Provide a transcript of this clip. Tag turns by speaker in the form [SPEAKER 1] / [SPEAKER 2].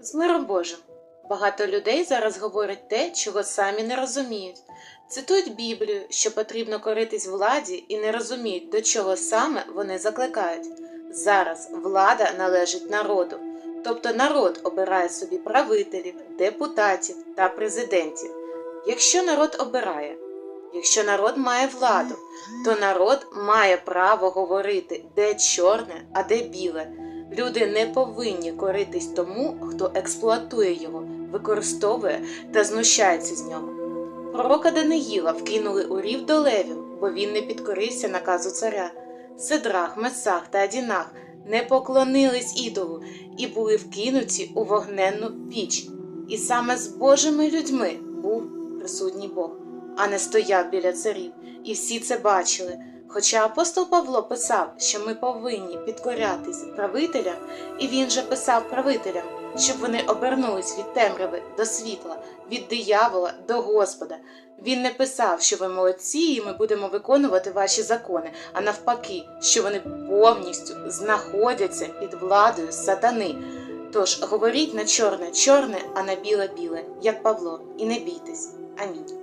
[SPEAKER 1] З миром Божим. Багато людей зараз говорять те, чого самі не розуміють. Цитують Біблію, що потрібно коритись владі і не розуміють, до чого саме вони закликають. Зараз влада належить народу, тобто народ обирає собі правителів, депутатів та президентів. Якщо народ обирає, якщо народ має владу, то народ має право говорити, де чорне, а де біле. Люди не повинні коритись тому, хто експлуатує його, використовує та знущається з нього. Пророка Даниїла вкинули у рів до левів, бо він не підкорився наказу царя. Сидрах, Месах та Адінах не поклонились ідолу і були вкинуті у вогненну піч. І саме з Божими людьми був присутній Бог, а не стояв біля царів. І всі це бачили. Хоча апостол Павло писав, що ми повинні підкорятись правителям, і він же писав правителям, щоб вони обернулись від темряви до світла, від диявола до Господа. Він не писав, що ви молодці, і ми будемо виконувати ваші закони, а навпаки, що вони повністю знаходяться під владою сатани. Тож говоріть на чорне чорне, а на біле біле, як Павло, і не бійтесь. Амінь.